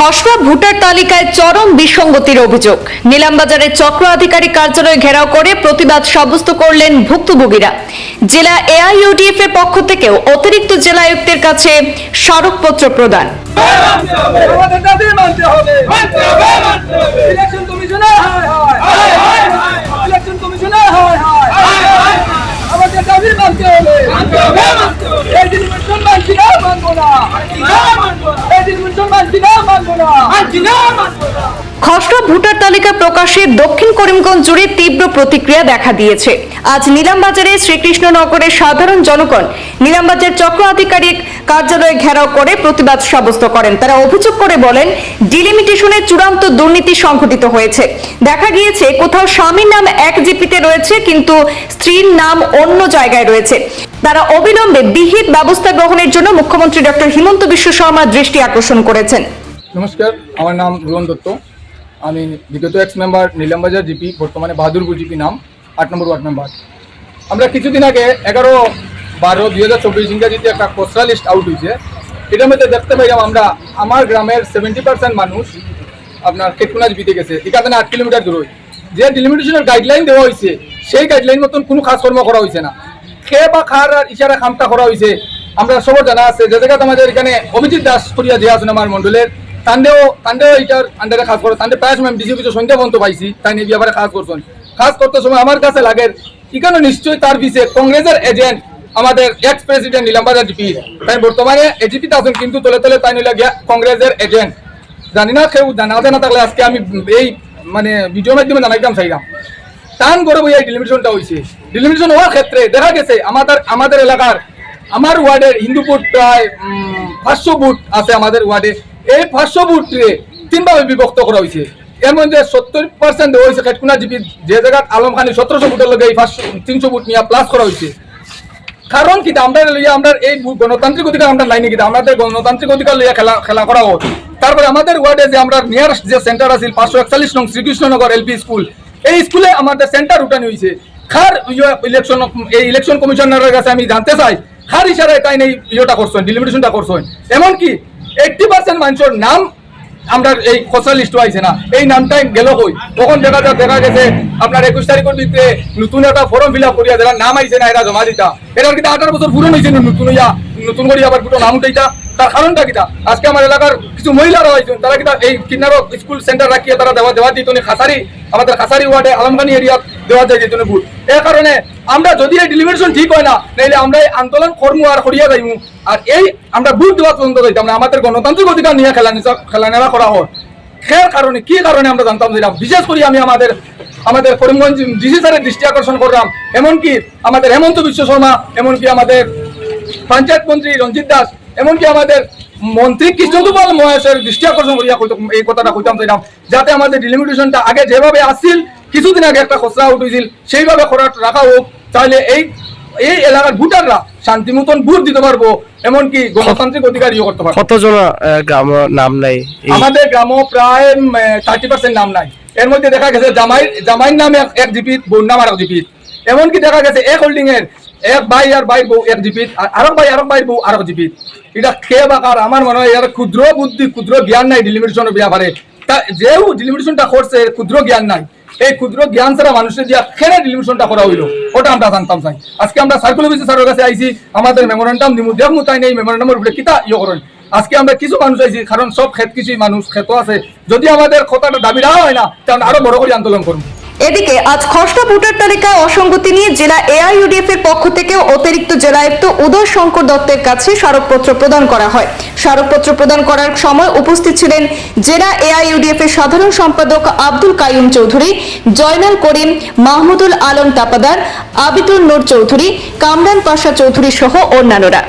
খসড়া ভোটার তালিকায় চরম বিসঙ্গতির অভিযোগ। নিলামবাজারে চক্র আধিকারিক কার্যালয় ঘেরাও করে প্রতিবাদ সাব্যস্ত করলেন ভুক্তভোগীরা। জেলা এআইইউডিএফ এর পক্ষ থেকেও অতিরিক্ত জেলা আয়ুক্তের কাছে স্মারকপত্র প্রদান আমাদের দাবি মানতে হবে মানতে হবে মানতে হবে ইলেকশন কমিশনার হায় হায় হায় হায় হায় ইলেকশন কমিশনার হায় হায় হায় হায় আমাদের দাবি মানতে হবে মানতে হবে মানতে হবে এই ডিলিমিশন মানছি না মানবো না না মানবো না এই ডিলিমিশন মানছি না মানবো না মানছি না মানবো না খসড়া ভোটার তালিকা প্রকাশে দক্ষিণ করিমগঞ্জ জুড়ে তীব্র প্রতিক্রিয়া দেখা দিয়েছে। আজ নিলামবাজারে শ্রীকৃষ্ণনগরের সাধারণ জনগণ নিলামবাজার চক্র আধিকারিক কার্যালয়ে ঘেরাও করে প্রতিবাদ সাব্যস্ত করেন। তারা অভিযোগ করে বলেন ডিলিমিটেশনে চূড়ান্ত দুর্নীতি সংঘটিত হয়েছে। দেখা গিয়েছে, কোথাও স্বামীর নাম এক জিপিতে রয়েছে, কিন্তু স্ত্রীর নাম অন্য জায়গায় রয়েছে। তারা অবিলম্বে বিহিত ব্যবস্থা গ্রহণের জন্য মুখ্যমন্ত্রী ডক্টর হিমন্ত বিশ্ব শর্মার দৃষ্টি আকর্ষণ করেছেন। নমস্কার, আমার নাম রুহন দত্ত। আমি বিগত এক্স মেম্বার নীলামবাজার জিপি, বর্তমানে বাহাদুরপুর জিপি নাম, আট নম্বর ওয়ার্ড মেম্বার আমরা কিছুদিন আগে এগারো বারো দুই হাজার চব্বিশ ইংরাজিতে একটা কোস্টাল লিস্ট আউট হয়েছে। এটার মধ্যে দেখতে পাইলাম আমরা, আমার গ্রামের সেভেন্টি পার্সেন্ট মানুষ আপনার কেটকুনা জিপিতে গেছে। এখানে আট কিলোমিটার দূর। যে ডিলিমিটেশনের গাইডলাইন দেওয়া হয়েছে, সেই গাইডলাইন মতন কোনো খাস কর্ম করা হয়েছে না। খে বা খার আর ইশারা খামটা করা হয়েছে। আমরা সবার জানা আছে, যে জায়গাতে আমাদের এখানে অভিজিৎ দাস করিয়া যে আছেন আমার মন্ডলের তান্ডেও তান্ডেও এটার আন্ডারে কাজ করে। তান্ডে প্রায় সময় ডিসি কিছু সন্ধ্যা পর্যন্ত পাইছি, তাই নিয়ে ব্যাপারে কাজ করছেন। কাজ করতে সময় আমার কাছে লাগে এখানে নিশ্চয়ই তার পিছিয়ে কংগ্রেসের এজেন্ট আমাদের এক্স প্রেসিডেন্ট নীলাম্বাজার জিপি। তাই বর্তমানে এজিপিতে আছেন কিন্তু তলে তলে তাই নিলে গিয়া কংগ্রেসের এজেন্ট জানি না কেউ, জানা জানা থাকলে আজকে আমি এই মানে ভিডিও মাধ্যমে জানাইতাম চাইলাম টান করে বই এই ডিলিমিটেশনটা হয়েছে ডিলিমিটেশন হওয়ার ক্ষেত্রে দেখা গেছে, আমাদের আমাদের এলাকার, আমার ওয়ার্ডের হিন্দু বুট প্রায় পাঁচশো বুট আছে আমাদের ওয়ার্ডে। এই পাঁচশো বুটে তিনভাবে বিভক্ত করা হয়েছে। এর মধ্যে সত্তর পার্সেন্ট হয়েছে কেটকুনা জিপি যে জায়গায় আলম খানি সতেরোশো বুটের লগে এই পাঁচশো তিনশো বুট নিয়ে প্লাস করা হয়েছে। কারণ কি আমরা লইয়া আমরা এই গণতান্ত্রিক অধিকার আমরা লাইনে কিন্তু আমাদের গণতান্ত্রিক অধিকার লইয়া খেলা খেলা করা হোক। তারপরে আমাদের ওয়ার্ডে যে আমরা নিয়ারেস্ট যে সেন্টার আছে পাঁচশো একচল্লিশ নং শ্রীকৃষ্ণনগর এলপি স্কুল, এই স্কুলে আমাদের সেন্টার উঠানি হয়েছে। খার ইলেকশন এই ইলেকশন কমিশনারের কাছে আমি জানতে চাই, খার ইশারায় তাই নেই ইয়েটা করছেন ডিলিমিটেশনটা করছেন। এমনকি এইটটি পার্সেন্ট মানুষের নাম আমরা এই খসড়া লিস্ট না। এই গেল তখন দেখা যা দেখা গেছে, আপনার একুশ তারিখের ভিতরে নতুন একটা ফর্ম ফিল আপ করিয়া নাম আইছে না, এরা জমা দিতা। এরা কিন্তু আঠারো বছর পুরনো হয়েছে নতুন হইয়া, নতুন করিয়া আবার দুটো নাম উঠাইতা। তার কারণটা আজকে আমার এলাকার কিছু মহিলারা হয়েছেন তারা এই কিনারো স্কুল সেন্টার রাখিয়া তারা দেওয়া দেওয়া দিত খাসারি। আমাদের খাসারি ওয়ার্ডে আলমখানি এরিয়া দেওয়া যায় যেত বুট এর কারণে আমরা যদি এই ডিলিমিটেশন ঠিক হয় না, তাহলে আমরা এই আন্দোলন কর্ম আর করিয়া যাইমু। আর এই আমরা বুট দেওয়া পর্যন্ত যাইতাম না, আমাদের গণতান্ত্রিক অধিকার নিয়ে খেলা খেলানেলা করা হয়। খের কারণে, কি কারণে আমরা জানতাম যেটা বিশেষ করে আমি আমাদের আমাদের করিমগঞ্জ ডিসি স্যারের দৃষ্টি আকর্ষণ করলাম। এমনকি আমাদের হেমন্ত বিশ্ব শর্মা, এমনকি আমাদের পঞ্চায়েত মন্ত্রী রঞ্জিত দাস, এমনকি আমাদের মন্ত্রী কৃষ্ণদুপাল মহেশের দৃষ্টি আকর্ষণ করিয়া এই কথাটা কইতাম যাতে আমাদের ডিলিমিটেশনটা আগে যেভাবে আসছিল কিছুদিন আগে একটা খসড়া আউট হয়েছিল সেইভাবে করা রাখা হোক তাহলে এই এই এলাকার ভোটাররা শান্তি মতন ভোট দিতে পারব এমনকি গণতান্ত্রিক অধিকার ইয়ে করতে পারব। কতজন গ্রাম নাম নাই? আমাদের গ্রামও প্রায় থার্টি পার্সেন্ট নাম নাই। এর মধ্যে দেখা গেছে জামাই জামাইর নাম এক- জিপিত বউর নাম আর এক জিপিত এমনকি দেখা গেছে এক হোল্ডিং এর এক ভাই আর ভাই বউ এক জিপিত আর ভাই আরেক ভাই বউ আরেক জিপিত এটা খেয়ে বাকার আমার মনে হয় এর ক্ষুদ্র বুদ্ধি ক্ষুদ্র জ্ঞান নাই ডিলিমিটেশনের ব্যাপারে। তা যেও ডিলিমিটেশনটা করছে ক্ষুদ্র জ্ঞান নাই। এই ক্ষুদ্র জ্ঞান ছাড়া মানুষের যে খেলে ডিলিমিশনটা করা হইল, ওটা আমরা জানতাম চাই আজকে আমরা সার্কুল অফিসে স্যারের কাছে আইসি আমাদের মেমোরেন্ডাম দেখ মু তাই নেই মেমোরেন্ডামের উপরে কিতা ইয়ে করেন। আজকে আমরা কিছু মানুষ আইছি, কারণ সব ক্ষেত কিছুই মানুষ ক্ষেত আছে। যদি আমাদের কথাটা দাবি রাখা হয় না, তাহলে আরও বড় করে আন্দোলন করব। এদিকে আজ খসড়া ভোটার তালিকায় অসঙ্গতি নিয়ে জেলা এআইইউডিএফ এর পক্ষ থেকে অতিরিক্ত জেলা আয়ুক্ত উদয় শঙ্কর দত্তের কাছে স্মারকপত্র প্রদান করা হয়। স্মারকপত্র প্রদান করার সময় উপস্থিত ছিলেন জেলা এআইইউডিএফ এর সাধারণ সম্পাদক আব্দুল কাইয়ুম চৌধুরী, জয়নাল করিম, মাহমুদুল আলম তাপাদার, আবিদুল নূর চৌধুরী, কামরান পাশা চৌধুরী সহ অন্যান্যরা।